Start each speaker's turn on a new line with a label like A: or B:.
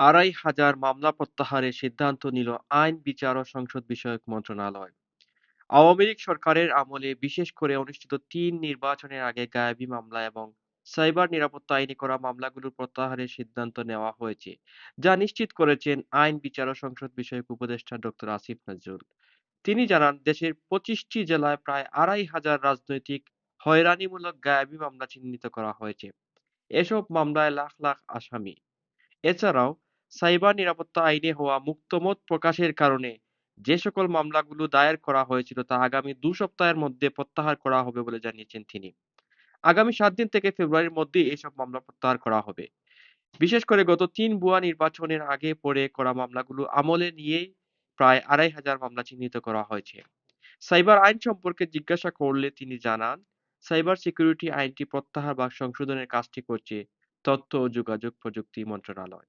A: আড়াই হাজার মামলা প্রত্যাহারের সিদ্ধান্ত নিল আইন, বিচার ও সংসদ বিষয়ক মন্ত্রণালয়। আওয়ামী লীগ সরকারের আমলে বিশেষ করে অনুষ্ঠিত তিন নির্বাচনের আগে গায়েবী মামলা এবং সাইবার নিরাপত্তা আইনে করা মামলাগুলো প্রত্যাহারের সিদ্ধান্ত নেওয়া হয়েছে, যা নিশ্চিত করেছেন আইন, বিচার ও সংসদ বিষয়ক উপদেষ্টা ডক্টর আসিফ নজরুল। তিনি জানান, দেশের পঁচিশটি জেলায় প্রায় আড়াই হাজার রাজনৈতিক হয়রানিমূলক গায়েবী মামলা চিহ্নিত করা হয়েছে। এসব মামলায় লাখ লাখ আসামি। এছাড়াও সাইবার নিরাপত্তা আইনে হওয়া মুক্তমত প্রকাশের কারণে যে সকল মামলাগুলো দায়ের করা হয়েছিল তা আগামী দু সপ্তাহের মধ্যে প্রত্যাহার করা হবে বলে জানিয়েছেন তিনি। আগামী সাত দিন থেকে ফেব্রুয়ারির মধ্যে এসব মামলা প্রত্যাহার করা হবে। বিশেষ করে গত তিন ভুয়া নির্বাচনের আগে পরে করা মামলাগুলো আমলে নিয়ে প্রায় আড়াই হাজার মামলা চিহ্নিত করা হয়েছে। সাইবার আইন সম্পর্কে জিজ্ঞাসা করলে তিনি জানান, সাইবার সিকিউরিটি আইনটি প্রত্যাহার বা সংশোধনের কাজটি করছে তথ্য ও যোগাযোগ প্রযুক্তি মন্ত্রণালয়।